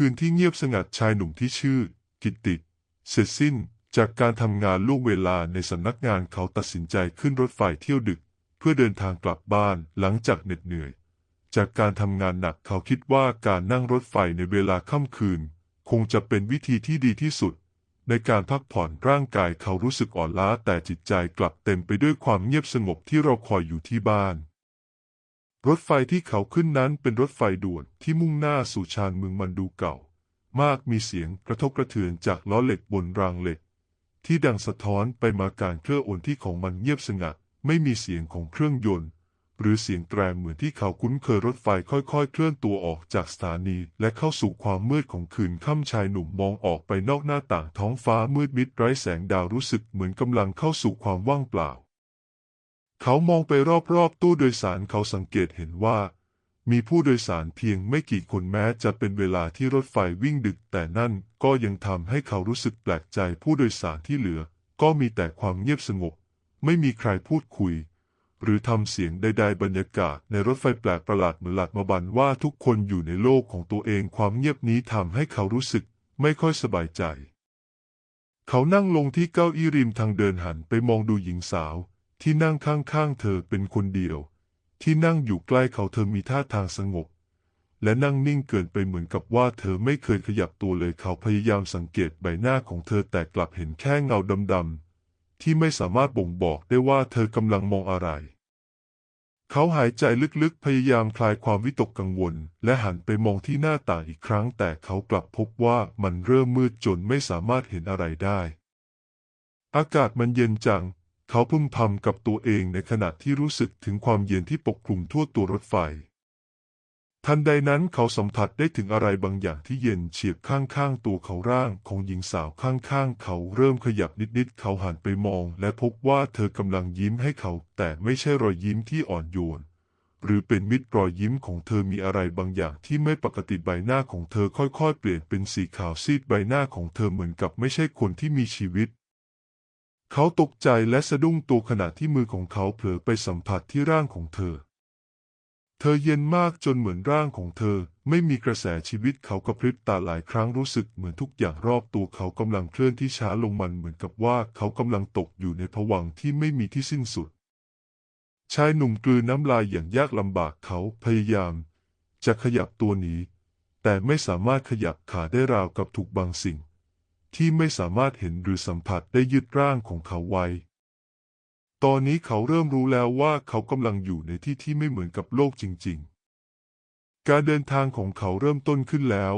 คืนที่เงียบสงัดชายหนุ่มที่ชื่อ กิตติ เสร็จสิ้นจากการทำงานล่วงเวลาในสำนักงานเขาตัดสินใจขึ้นรถไฟเที่ยวดึก เพื่อเดินทางกลับบ้านหลังจากเหน็ดเหนื่อย จากการทำงานหนักเขาคิดว่าการนั่งรถไฟในเวลาค่ำคืน คงจะเป็นวิธีที่ดีที่สุด ในการพักผ่อนร่างกายเขารู้สึกอ่อนล้าแต่จิตใจกลับเต็มไปด้วยความเงียบสงบที่เราคอยอยู่ที่บ้าน รถไฟที่เขาขึ้นนั้นเป็นรถไฟด่วนที่มุ่งหน้าสู่ชานเมืองมันดูเก่า มากมีเสียงกระทบกระเทือนจากล้อเหล็กบนรางเหล็ก ที่ดังสะท้อนไปมาการเคลื่อนโอนที่ของมันเงียบสงัดไม่มีเสียงของเครื่องยนต์ หรือเสียงแตรเหมือนที่เขาคุ้นเคยรถไฟค่อยๆ เคลื่อนตัวออกจากสถานีและเข้าสู่ความมืดของคืนค่ำชายหนุ่มมองออกไปนอกหน้าต่างท้องฟ้ามืดมิดไร้แสงดาวรู้สึกเหมือนกำลังเข้าสู่ความว่างเปล่า เขามองไปรอบๆตู้โดยสารเขาสังเกตเห็นว่า มีผู้โดยสารเพียงไม่กี่คนแม้จะเป็นเวลาที่รถไฟวิ่งดึก แต่นั่นก็ยังทำให้เขารู้สึกแปลกใจผู้โดยสารที่เหลือ ก็มีแต่ความเงียบสงบ ไม่มีใครพูดคุย หรือทำเสียงใดๆบรรยากาศในรถไฟแปลกประหลาดเหมือนหลัดมาบันว่าทุกคนอยู่ในโลกของตัวเองความเงียบนี้ทำให้เขารู้สึกไม่ค่อยสบายใจ เขานั่งลงที่เก้าอี้ริมทางเดินหันไปมองดูหญิงสาว ที่นั่งข้างๆเธอเป็นคนเดียว ที่นั่งอยู่ใกล้เขาเธอมีท่าทางสงบ และนั่งนิ่งเกินไปเหมือนกับว่าเธอไม่เคยขยับตัวเลยเขาพยายามสังเกตใบหน้าของเธอแต่กลับเห็นแค่เงาดำๆที่ไม่สามารถบ่งบอกได้ว่าเธอกำลังมองอะไร เขาหายใจลึกๆพยายามคลายความวิตกกังวล และหันไปมองที่หน้าต่างอีกครั้ง แต่เขากลับพบว่ามันเริ่มมืดจนไม่สามารถเห็นอะไรได้ อากาศมันเย็นจัง เขาพึมพำกับตัวเองในขณะที่รู้สึกถึงความเย็นที่ปกคลุมทั่วตัวรถไฟ ทันใดนั้นเขาสัมผัสได้ถึงอะไรบางอย่างที่เย็นเฉียบข้างๆ ตัวเขาร่างของหญิงสาวข้างๆ เขาเริ่มขยับนิดๆ เขาหันไปมองและพบว่าเธอกำลังยิ้มให้เขา แต่ไม่ใช่รอยยิ้มที่อ่อนโยน หรือเป็นมิตรรอยยิ้มของเธอมีอะไรบางอย่างที่ไม่ปกติใบหน้าของเธอค่อยๆ เปลี่ยนเป็นสีขาวซีดใบหน้าของเธอเหมือนกับไม่ใช่คนที่มีชีวิต เขาตกใจและสะดุ้งตัวขณะที่มือของเขาเผลอไปสัมผัสที่ร่างของเธอ เธอเย็นมากจนเหมือนร่างของเธอ ไม่มีกระแสชีวิตเขากระพริบตาหลายครั้งรู้สึกเหมือนทุกอย่างรอบตัวเขากำลังเคลื่อนที่ช้าลงมันเหมือนกับว่าเขากำลังตกอยู่ในภวังที่ไม่มีที่สิ้นสุด ชายหนุ่มกลืนน้ำลายอย่างยากลำบากเขาพยายาม จะขยับตัวหนีแต่ไม่สามารถขยับขาได้ราวกับถูกบางสิ่ง ที่ไม่สามารถเห็นหรือสัมผัสได้ยึดร่างของเขาไว้ ตอนนี้เขาเริ่มรู้แล้วว่าเขากำลังอยู่ในที่ที่ไม่เหมือนกับโลกจริง ๆ การเดินทางของเขาเริ่มต้นขึ้นแล้ว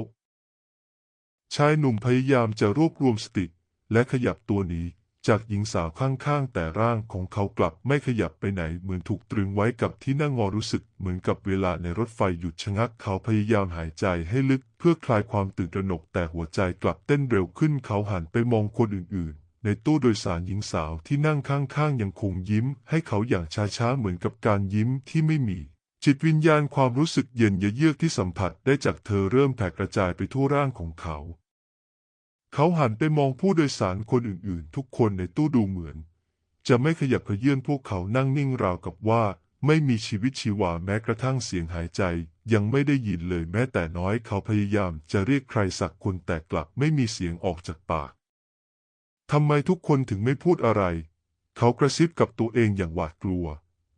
ชายหนุ่มพยายามจะรวบรวมสติและขยับตัวหนี จากหญิงสาวข้างๆ แต่ร่างของเขากลับไม่ขยับไปไหนเหมือนถูกตรึงไว้กับที่นั่งงอรู้สึกเหมือนกับเวลาในรถไฟหยุดชะงักเขาพยายามหายใจให้ลึกเพื่อคลายความตื่นตระหนกแต่หัวใจกลับเต้นเร็วขึ้นเขาหันไปมองคนอื่นๆในตู้โดยสารหญิงสาวที่นั่งข้างๆ ยังคงยิ้ม ให้เขาอย่างช้าๆ เหมือนกับการยิ้มที่ไม่มี จิตวิญญาณความรู้สึกเย็นเยือกที่สัมผัสได้จากเธอเริ่มแผ่กระจายไปทั่วร่างของเขา เขาหันไปมองผู้โดยสารคนอื่นๆ ทุกคนในตู้ดูเหมือน จะไม่ขยับเขยื่อนพวกเขานั่งนิ่งราวกับว่า ไม่มีชีวิตชีวาแม้กระทั่งเสียงหายใจ ยังไม่ได้ยินเลยแม้แต่น้อยเขาพยายามจะเรียกใครสักคนแต่กลับไม่มีเสียงออกจากปากทำไมทุกคนถึงไม่พูดอะไร เขากระซิบกับตัวเองอย่างหวาดกลัว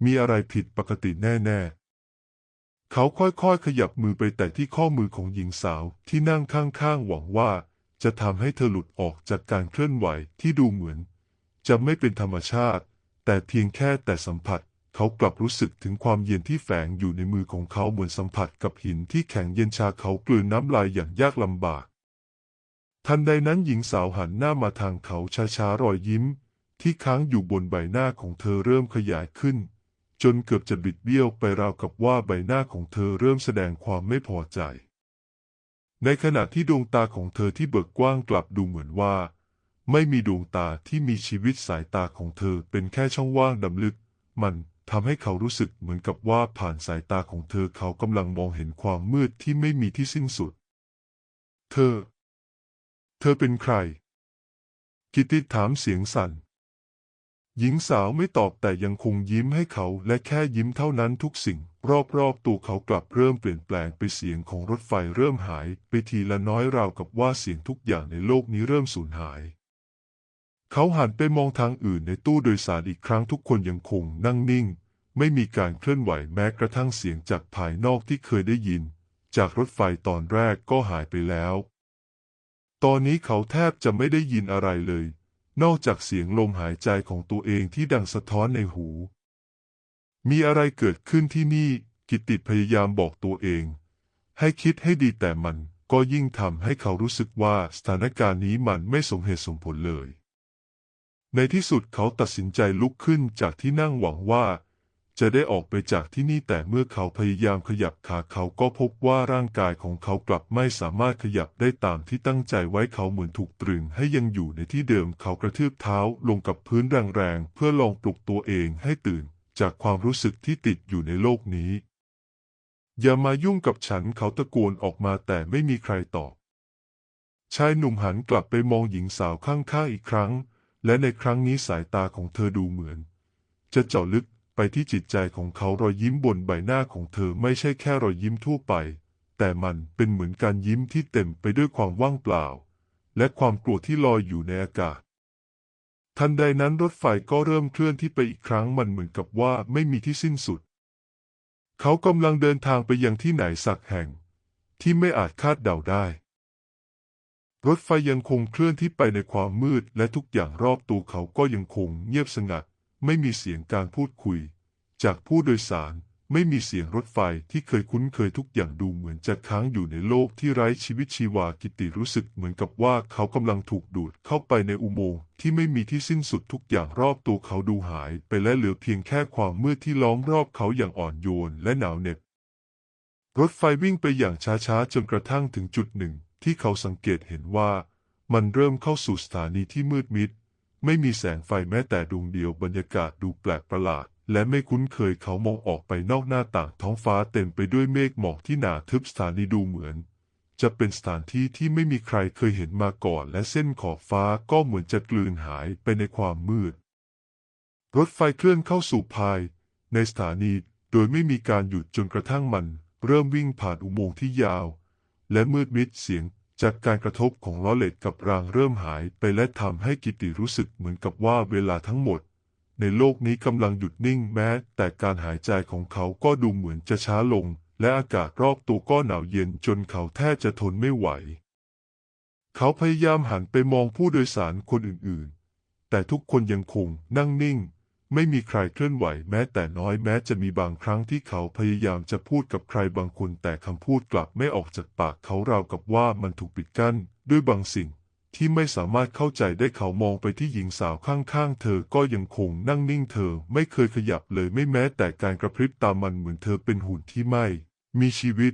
มีอะไรผิดปกติแน่ๆเขาค่อยๆ ขยับมือไปแตะที่ข้อมือของหญิงสาวที่นั่งข้างๆ หวังว่า จะทำให้เธอหลุดออกจากการเคลื่อนไหวที่ดูเหมือน จะไม่เป็นธรรมชาติ แต่เพียงแค่แต่สัมผัส เขากลับรู้สึกถึงความเย็นที่แฝงอยู่ในมือของเขาเหมือนสัมผัสกับหินที่แข็งเย็นชาเขากลืนน้ำลายอย่างยากลำบาก ทันใดนั้นหญิงสาวหันหน้ามาทางเขาช้าๆรอยยิ้ม ที่ค้างอยู่บนใบหน้าของเธอเริ่มขยายขึ้น จนเกือบจะบิดเบี้ยวไปราวกับว่าใบหน้าของเธอเริ่มแสดงความไม่พอใจ ในขณะที่ดวงตาของเธอที่เบิกกว้างกลับดูเหมือนว่า ไม่มีดวงตาที่มีชีวิตสายตาของเธอเป็นแค่ช่องว่างดำลึก มันทำให้เขารู้สึกเหมือนกับว่าผ่านสายตาของเธอเขากำลังมองเห็นความมืดที่ไม่มีที่สิ้นสุด เธอ เธอเป็นใคร กิตติถามเสียงสั่น หญิงสาวไม่ตอบแต่ยังคงยิ้มให้เขาและแค่ยิ้มเท่านั้นทุกสิ่ง รอบๆตัวเขากลับเริ่มเปลี่ยนแปลงไปเสียงของรถไฟเริ่มหาย ไปทีละน้อยราวกับว่าเสียงทุกอย่างในโลกนี้เริ่มสูญหาย เขาหันไปมองทางอื่นในตู้โดยสารอีกครั้งทุกคนยังคงนั่งนิ่ง ไม่มีการเคลื่อนไหวแม้กระทั่งเสียงจากภายนอกที่เคยได้ยิน จากรถไฟตอนแรกก็หายไปแล้ว ตอนนี้เขาแทบจะไม่ได้ยินอะไรเลย นอกจากเสียงลมหายใจของตัวเองที่ดังสะท้อนในหู มีอะไรเกิดขึ้นที่นี่กิตติพยายามบอกตัวเอง ให้คิดให้ดีแต่มันก็ยิ่งทำให้เขารู้สึกว่าสถานการณ์นี้มันไม่สมเหตุสมผลเลย ในที่สุดเขาตัดสินใจลุกขึ้นจากที่นั่งหวังว่า จะได้ออกไปจากที่นี่แต่เมื่อเขาพยายามขยับขาเขาก็พบว่าร่างกายของเขากลับไม่สามารถขยับได้ตามที่ตั้งใจไว้เขาเหมือนถูกตรึงให้ยังอยู่ในที่เดิมเขากระทืบเท้าลงกับพื้นแรงๆเพื่อลองปลุกตัวเองให้ตื่น จากความรู้สึกที่ติดอยู่ในโลกนี้ อย่ามายุ่งกับฉันเขาตะโกนออกมาแต่ไม่มีใครตอบชายหนุ่มหันกลับไปมองหญิงสาวข้างๆอีกครั้ง และในครั้งนี้สายตาของเธอดูเหมือน จะเจาะลึก ไปที่จิตใจของเขารอยยิ้มบนใบหน้าของเธอไม่ใช่แค่รอยยิ้มทั่วไป แต่มันเป็นเหมือนการยิ้มที่เต็มไปด้วยความว่างเปล่า และความกลัวที่ลอยอยู่ในอากาศ ทันใดนั้นรถไฟก็เริ่มเคลื่อนที่ไปอีกครั้งมันเหมือนกับว่าไม่มีที่สิ้นสุด เขากำลังเดินทางไปยังที่ไหนสักแห่ง ที่ไม่อาจคาดเดาได้รถไฟยังคงเคลื่อนที่ไปในความมืดและทุกอย่างรอบตัวเขาก็ยังคงเงียบสงัด ไม่มีเสียงการพูดคุย จากผู้โดยสารไม่มีเสียงรถไฟที่เคยคุ้นเคยทุกอย่างดูเหมือนจะค้างอยู่ในโลกที่ไร้ชีวิตชีวากิติรู้สึกเหมือนกับว่าเขากำลังถูกดูดเข้าไปในอุโมงค์ที่ไม่มีที่สิ้นสุดทุกอย่างรอบตัวเขาดูหายไปและเหลือเพียงแค่ความมืดที่ล้อมรอบเขาอย่างอ่อนโยนและหนาวเหน็บรถไฟวิ่งไปอย่างช้าๆจนกระทั่งถึงจุดหนึ่ง ที่เขาสังเกตเห็นว่ามันเริ่มเข้าสู่สถานีที่มืดมิด ไม่มีแสงไฟแม้แต่ดวงเดียวบรรยากาศดูแปลกประหลาด และไม่คุ้นเคยเขามองออกไปนอกหน้าต่างท้องฟ้าเต็มไปด้วยเมฆหมอกที่หนาทึบสถานีดูเหมือน จะเป็นสถานที่ที่ไม่มีใครเคยเห็นมาก่อน และเส้นขอบฟ้าก็เหมือนจะกลืนหายไปในความมืด รถไฟเคลื่อนเข้าสู่ภาย ในสถานีโดยไม่มีการหยุดจนกระทั่งมัน เริ่มวิ่งผ่านอุโมงค์ที่ยาว และมืดมิดเสียง จากการกระทบของล้อเหล็กกับรางเริ่มหายไปและทำให้กิติรู้สึกเหมือนกับว่าเวลาทั้งหมด ในโลกนี้กำลังหยุดนิ่งแม้ แต่การหายใจของเขาก็ดูเหมือนจะช้าลง และอากาศรอบตัวก็หนาวเย็นจนเขาแทบจะทนไม่ไหว เขาพยายามหันไปมองผู้โดยสารคนอื่นๆ แต่ทุกคนยังคงนั่งนิ่ง ไม่มีใครเคลื่อนไหวแม้แต่น้อยแม้จะมีบางครั้งที่เขาพยายามจะพูดกับใครบางคนแต่คำพูดกลับไม่ออกจากปากเขาราวกับว่ามันถูกปิดกั้นด้วยบางสิ่งที่ไม่สามารถเข้าใจได้เขามองไปที่หญิงสาวข้างๆ เธอก็ยังคงนั่งนิ่งเธอไม่เคยขยับเลยไม่แม้แต่การกระพริบตามันเหมือนเธอเป็นหุ่นที่ไม่ มีชีวิต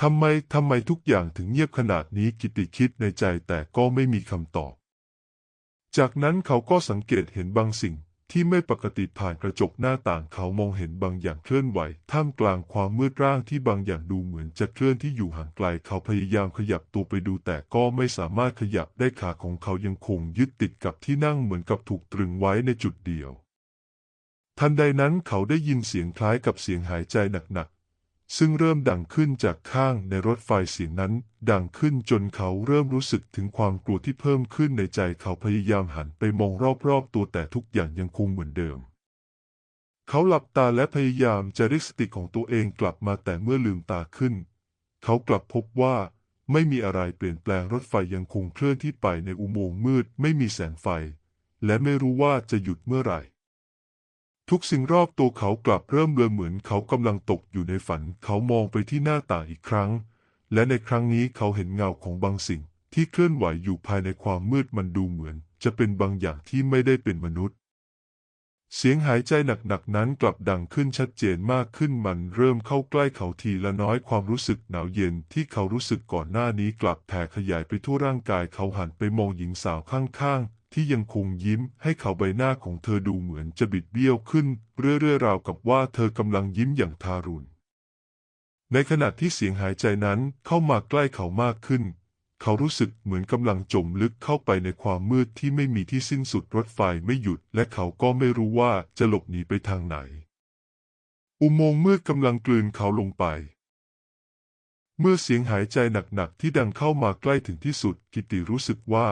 ทำไมทำไมทุกอย่างถึงเงียบขนาดนี้กิติคิดในใจแต่ก็ไม่มีคำตอบ จากนั้นเขาก็สังเกตเห็นบางสิ่ง ที่ไม่ปกติผ่านกระจกหน้าต่างเขามองเห็นบางอย่างเคลื่อนไหว ท่ามกลางความมืดร่างที่บางอย่างดูเหมือนจะเคลื่อนที่อยู่ห่างไกล เขาพยายามขยับตัวไปดูแต่ก็ไม่สามารถขยับได้ขาของเขายังคงยึดติดกับที่นั่งเหมือนกับถูกตรึงไว้ในจุดเดียว ทันใดนั้นเขาได้ยินเสียงคล้ายกับเสียงหายใจหนัก ซึ่งเริ่มดังขึ้นจากข้างในรถไฟเสียงนั้น ดังขึ้นจนเขาเริ่มรู้สึกถึงความกลัวที่เพิ่มขึ้นในใจเขาพยายามหันไปมองรอบๆตัวแต่ทุกอย่างยังคงเหมือนเดิม เขาหลับตาและพยายามจะเรียกสติของตัวเองกลับมาแต่เมื่อลืมตาขึ้น เขากลับพบว่า ไม่มีอะไรเปลี่ยนแปลงรถไฟยังคงเคลื่อนที่ไปในอุโมงค์มืดไม่มีแสงไฟ และไม่รู้ว่าจะหยุดเมื่อไหร่ ทุกสิ่งรอบตัวเขากลับเริ่มเลือนเหมือนเขากำลังตกอยู่ในฝัน เขามองไปที่หน้าต่างอีกครั้ง และในครั้งนี้เขาเห็นเงาของบางสิ่ง ที่เคลื่อนไหวอยู่ภายในความมืดมันดูเหมือน จะเป็นบางอย่างที่ไม่ได้เป็นมนุษย์ เสียงหายใจหนักๆนั้นกลับดังขึ้นชัดเจนมากขึ้นมันเริ่มเข้าใกล้เขาทีละน้อยความรู้สึกหนาวเย็นที่เขารู้สึกก่อนหน้านี้กลับแผ่ขยายไปทั่วร่างกายเขาหันไปมองหญิงสาวข้างๆ ที่ยังคงยิ้มให้เขาใบหน้าของเธอดูเหมือนจะบิดเบี้ยวขึ้น เรื่อยๆราวกับว่าเธอกำลังยิ้มอย่างทารุณ ในขณะที่เสียงหายใจนั้นเข้ามาใกล้เขามากขึ้น เขารู้สึกเหมือนกำลังจมลึกเข้าไปในความมืดที่ไม่มีที่สิ้นสุดรถไฟไม่หยุด และเขาก็ไม่รู้ว่าจะหลบหนีไปทางไหน อุโมงค์มืดกำลังกลืนเขาลงไปเมื่อเสียงหายใจหนักๆที่ดังเข้ามาใกล้ถึงที่สุด กิติรู้สึกว่า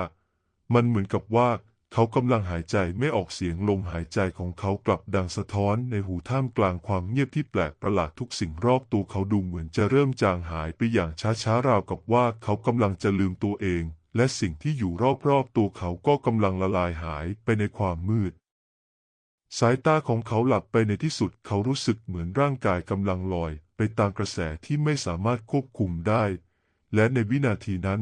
มันเหมือนกับว่าเขากำลังหายใจไม่ออกเสียงลมหายใจของเขากลับดังสะท้อนในหูท่ามกลางความเงียบที่แปลกประหลาดทุกสิ่งรอบตัวเขาดูเหมือนจะเริ่มจางหายไปอย่างช้าๆราวกับว่าเขากำลังจะลืมตัวเอง และสิ่งที่อยู่รอบๆตัวเขาก็กำลังละลายหายไปในความมืด สายตาของเขาหลับไปในที่สุดเขารู้สึกเหมือนร่างกายกำลังลอย ไปตามกระแสที่ไม่สามารถควบคุมได้ และในวินาทีนั้น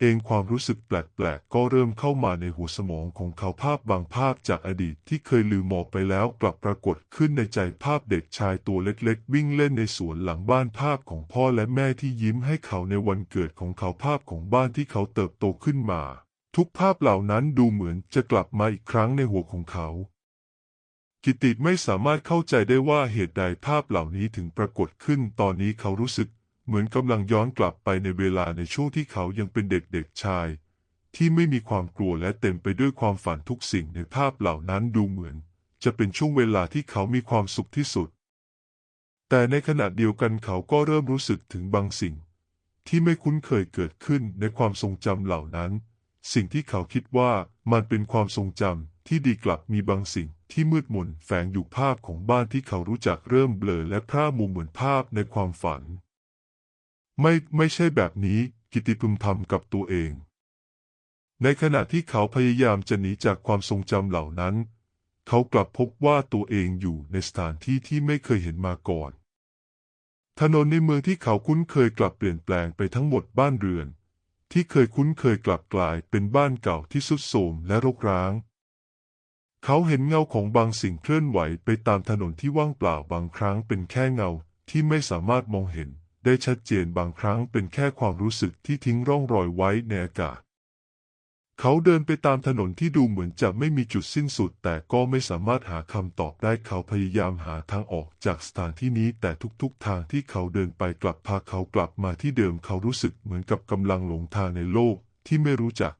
เองความรู้สึกแปลกๆ ก็เริ่มเข้ามาในหัวสมองของเขาภาพบางภาพจากอดีตที่เคยลืมมองไปแล้วกลับปรากฏขึ้นในใจภาพเด็กชายตัวเล็กๆ วิ่งเล่นในสวนหลังบ้านภาพของพ่อและแม่ที่ยิ้มให้เขาในวันเกิดของเขาภาพของบ้านที่เขาเติบโตขึ้นมา ทุกภาพเหล่านั้นดูเหมือนจะกลับมาอีกครั้งในหัวของเขากิติไม่สามารถเข้าใจได้ว่าเหตุใดภาพเหล่านี้ถึงปรากฏขึ้น ตอนนี้เขารู้สึก เหมือนกำลังย้อนกลับไปในเวลาในช่วงที่เขายังเป็นเด็กๆชาย ที่ไม่มีความกลัวและเต็มไปด้วยความฝันทุกสิ่งในภาพเหล่านั้นดูเหมือน จะเป็นช่วงเวลาที่เขามีความสุขที่สุด แต่ในขณะเดียวกันเขาก็เริ่มรู้สึกถึงบางสิ่ง ที่ไม่คุ้นเคยเกิดขึ้นในความทรงจำเหล่านั้น สิ่งที่เขาคิดว่ามันเป็นความทรงจำที่ดีกลับมีบางสิ่งที่มืดมนแฝงอยู่ภาพของบ้านที่เขารู้จักเริ่มเบลอและพร่ามุมเหมือนภาพในความฝัน ไม่ไม่ใช่แบบนี้กิติพึมพำกับตัวเอง ในขณะที่เขาพยายามจะหนีจากความทรงจำเหล่านั้น เขากลับพบว่าตัวเองอยู่ในสถานที่ที่ไม่เคยเห็นมาก่อน ถนนในเมืองที่เขาคุ้นเคยกลับเปลี่ยนแปลงไปทั้งหมดบ้านเรือน ที่เคยคุ้นเคยกลับกลายเป็นบ้านเก่าที่สุดโทรมและรกร้าง เขาเห็นเงาของบางสิ่งเคลื่อนไหวไปตามถนนที่ว่างเปล่าบางครั้งเป็นแค่เงาที่ไม่สามารถมองเห็น ได้ชัดเจนบางครั้งเป็นแค่ความรู้สึกที่ทิ้งร่องรอยไว้ในอากาศ เขาเดินไปตามถนนที่ดูเหมือนจะไม่มีจุดสิ้นสุด แต่ก็ไม่สามารถหาคำตอบได้เขาพยายามหาทางออกจากสถานที่นี้ แต่ทุกๆทางที่เขาเดินไปกลับพาเขากลับมาที่เดิมเขารู้สึกเหมือนกับกำลังหลงทางในโลกที่ไม่รู้จัก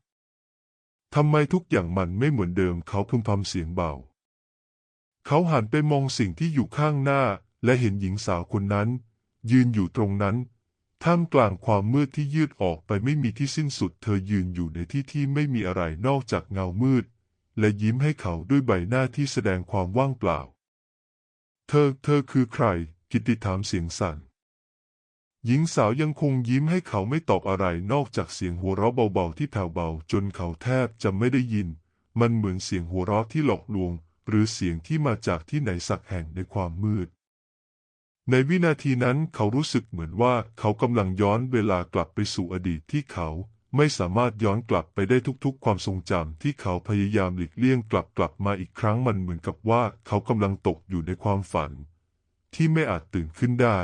ทำไมทุกอย่างมันไม่เหมือนเดิมเขาพึมพำเสียงเบา เขาหันไปมองสิ่งที่อยู่ข้างหน้า และเห็นหญิงสาวคนนั้น ยืนอยู่ตรงนั้น ท่ามกลางความมืดที่ยืดออกไปไม่มีที่สิ้นสุด เธอยืนอยู่ในที่ที่ไม่มีอะไรนอกจากเงามืด และยิ้มให้เขาด้วยใบหน้าที่แสดงความว่างเปล่า เธอ เธอคือใคร กิตติถามเสียงสั่น หญิงสาวยังคงยิ้มให้เขาไม่ตอบอะไรนอกจากเสียงหัวเราะเบาๆที่แผ่วเบาจนเขาแทบจะไม่ได้ยิน มันเหมือนเสียงหัวเราะที่หลอกลวง หรือเสียงที่มาจากที่ไหนสักแห่งในความมืด ในวินาทีนั้นเขารู้สึกเหมือนว่าเขากำลังย้อนเวลากลับไปสู่อดีตที่เขาไม่สามารถย้อนกลับไปได้ทุกๆ ความทรงจำที่เขาพยายามหลีกเลี่ยงกลับกลับมาอีกครั้งมันเหมือนกับว่าเขากำลังตกอยู่ในความฝัน ที่ไม่อาจตื่นขึ้นได้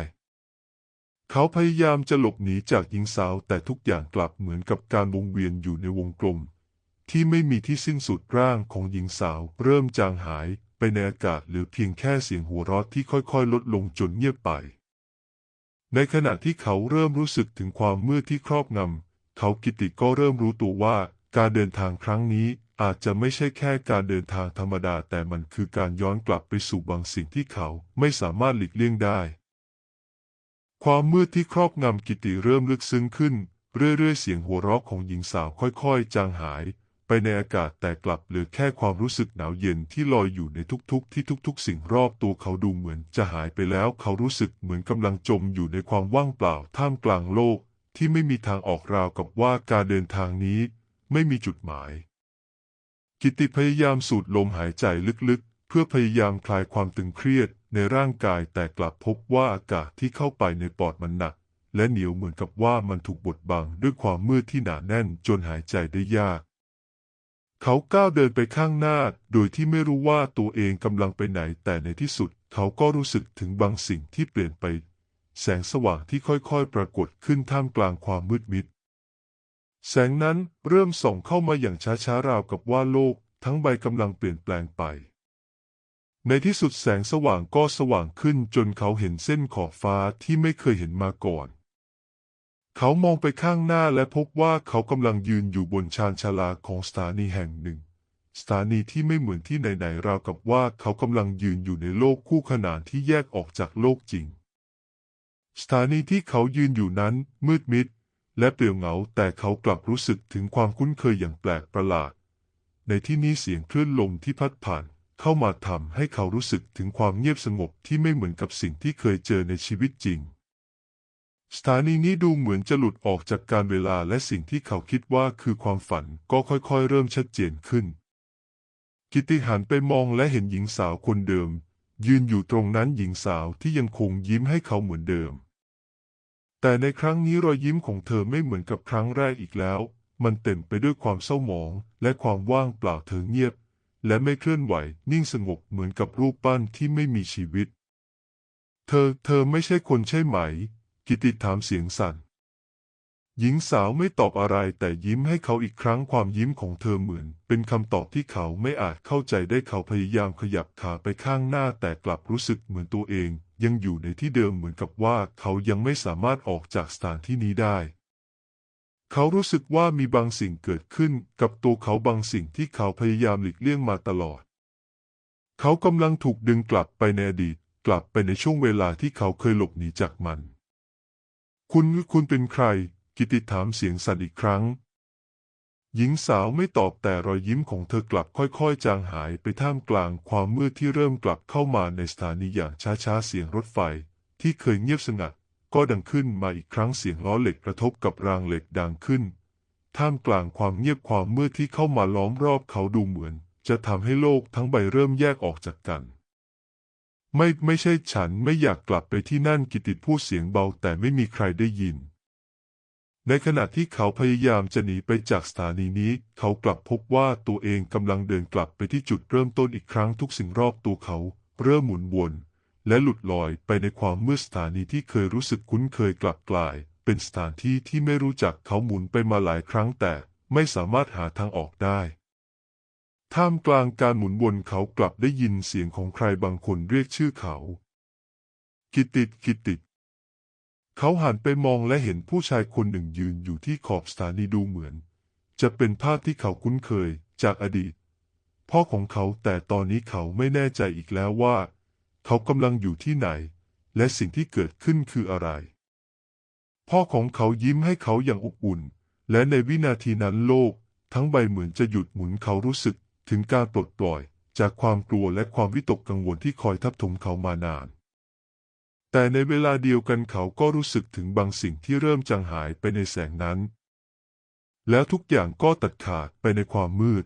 เขาพยายามจะหลบหนีจากหญิงสาวแต่ทุกอย่างกลับเหมือนกับการวงเวียนอยู่ในวงกลม ที่ไม่มีที่สิ้นสุดร่างของหญิงสาวเริ่มจางหาย ไปในอากาศหรือเพียงแค่เสียงหัวเราะที่ค่อยๆ ลดลงจนเงียบไป ในขณะที่เขาเริ่มรู้สึกถึงความมืดที่ครอบงำเขากิติก็เริ่มรู้ตัวว่าการเดินทางครั้งนี้อาจจะไม่ใช่แค่การเดินทางธรรมดา แต่มันคือการย้อนกลับไปสู่บางสิ่งที่เขาไม่สามารถหลีกเลี่ยงได้ ความมืดที่ครอบงำกิติเริ่มลึกซึ้งขึ้น เรื่อยๆ เสียงหัวเราะของหญิงสาวค่อยๆ จางหาย ไปในอากาศแต่กลับเหลือแค่ความรู้สึกหนาวเย็นที่ลอยอยู่ในทุกๆ ที่ทุกๆ สิ่งรอบตัวเขาดูเหมือนจะหายไปแล้ว เขารู้สึกเหมือนกำลังจมอยู่ในความว่างเปล่าท่ามกลางโลก ที่ไม่มีทางออกราวกับว่าการเดินทางนี้ ไม่มีจุดหมาย กิติพยายามสูดลมหายใจลึกๆ เพื่อพยายามคลายความตึงเครียดในร่างกายแต่กลับพบว่าอากาศที่เข้าไปในปอดมันหนัก และเหนียวเหมือนกับว่ามันถูกบดบังด้วยความมืดที่หนาแน่นจนหายใจได้ยาก เขาก้าวเดินไปข้างหน้า โดยที่ไม่รู้ว่าตัวเองกำลังไปไหน แต่ในที่สุด เขาก็รู้สึกถึงบางสิ่งที่เปลี่ยนไป แสงสว่างที่ค่อยๆ ปรากฏขึ้นท่ามกลางความมืดมิด แสงนั้นเริ่มส่องเข้ามาอย่างช้าๆ ราวกับว่าโลก ทั้งใบกำลังเปลี่ยนแปลงไป ในที่สุดแสงสว่างก็สว่างขึ้นจนเขาเห็นเส้นขอบฟ้าที่ไม่เคยเห็นมาก่อน เขามองไปข้างหน้าและพบว่าเขากำลังยืนอยู่บนชานชาลาของสถานีแห่งหนึ่ง สถานีที่ไม่เหมือนที่ไหนๆราวกับว่าเขากำลังยืนอยู่ในโลกคู่ขนานที่แยกออกจากโลกจริง สถานีที่เขายืนอยู่นั้นมืดมิด และเปลี่ยวเหงาแต่เขากลับรู้สึกถึงความคุ้นเคยอย่างแปลกประหลาด ในที่นี้เสียงคลื่นลมที่พัดผ่านเข้ามาทำให้เขารู้สึกถึงความเงียบสงบที่ไม่เหมือนกับสิ่งที่เคยเจอในชีวิตจริง สถานีนี้ดูเหมือนจะหลุดออกจากการเวลาและสิ่งที่เขาคิดว่าคือความฝันก็ค่อยๆ เริ่มชัดเจนขึ้น กิติหันไปมองและเห็นหญิงสาวคนเดิม ยืนอยู่ตรงนั้นหญิงสาวที่ยังคงยิ้มให้เขาเหมือนเดิม แต่ในครั้งนี้รอยยิ้มของเธอไม่เหมือนกับครั้งแรกอีกแล้ว มันเต็มไปด้วยความเศร้าหมองและความว่างเปล่าเธอเงียบ และไม่เคลื่อนไหวนิ่งสงบเหมือนกับรูปปั้นที่ไม่มีชีวิต เธอ เธอไม่ใช่คนใช่ไหม กิติถามเสียงสั่น หญิงสาวไม่ตอบอะไรแต่ยิ้มให้เขาอีกครั้งความยิ้มของเธอเหมือน เป็นคำตอบที่เขาไม่อาจเข้าใจได้เขาพยายามขยับขาไปข้างหน้าแต่กลับรู้สึกเหมือนตัวเอง ยังอยู่ในที่เดิมเหมือนกับว่าเขายังไม่สามารถออกจากสถานที่นี้ได้เขารู้สึกว่ามีบางสิ่งเกิดขึ้นกับตัวเขาบางสิ่งที่เขาพยายามหลีกเลี่ยงมาตลอด เขากำลังถูกดึงกลับไปในอดีต กลับไปในช่วงเวลาที่เขาเคยหลบหนีจากมัน คุณคุณเป็นใคร กิติถามเสียงสั่นอีกครั้ง หญิงสาวไม่ตอบแต่รอยยิ้มของเธอกลับค่อยๆ จางหายไปท่ามกลางความมืดที่เริ่มกลับเข้ามาในสถานีอย่างช้าๆ เสียงรถไฟ ที่เคยเงียบสงัด ก็ดังขึ้นมาอีกครั้งเสียงล้อเหล็กกระทบกับรางเหล็กดังขึ้น ท่ามกลางความเงียบความมืดที่เข้ามาล้อมรอบเขาดูเหมือน จะทำให้โลกทั้งใบเริ่มแยกออกจากกัน ไม่ไม่ใช่ฉันไม่อยากกลับไปที่นั่นกิติพูดเสียงเบาแต่ไม่มีใครได้ยิน ในขณะที่เขาพยายามจะหนีไปจากสถานีนี้ เขากลับพบว่าตัวเองกำลังเดินกลับไปที่จุดเริ่มต้นอีกครั้งทุกสิ่งรอบตัวเขา เริ่มหมุนวนและหลุดลอยไปในความมืดสถานีที่เคยรู้สึกคุ้นเคยกลับกลาย เป็นสถานที่ที่ไม่รู้จักเขาหมุนไปมาหลายครั้งแต่ไม่สามารถหาทางออกได้ ท่ามกลางการหมุนวนเขากลับได้ยินเสียงของใครบางคนเรียกชื่อเขา กิตติดกิตติดเขาหันไปมองและเห็นผู้ชายคนหนึ่งยืนอยู่ที่ขอบสถานีดูเหมือน จะเป็นภาพที่เขาคุ้นเคยจากอดีต พ่อของเขาแต่ตอนนี้เขาไม่แน่ใจอีกแล้วว่า เขากำลังอยู่ที่ไหน และสิ่งที่เกิดขึ้นคืออะไร พ่อของเขายิ้มให้เขาอย่างอบอุ่น และในวินาทีนั้นโลกทั้งใบเหมือนจะหยุดหมุนเขารู้สึก ถึงการปลดปล่อยจากความกลัวและความวิตกกังวลที่คอยทับถมเขามานาน แต่ในเวลาเดียวกันเขาก็รู้สึกถึงบางสิ่งที่เริ่มจางหายไปในแสงนั้น แล้วทุกอย่างก็ตัดขาดไปในความมืด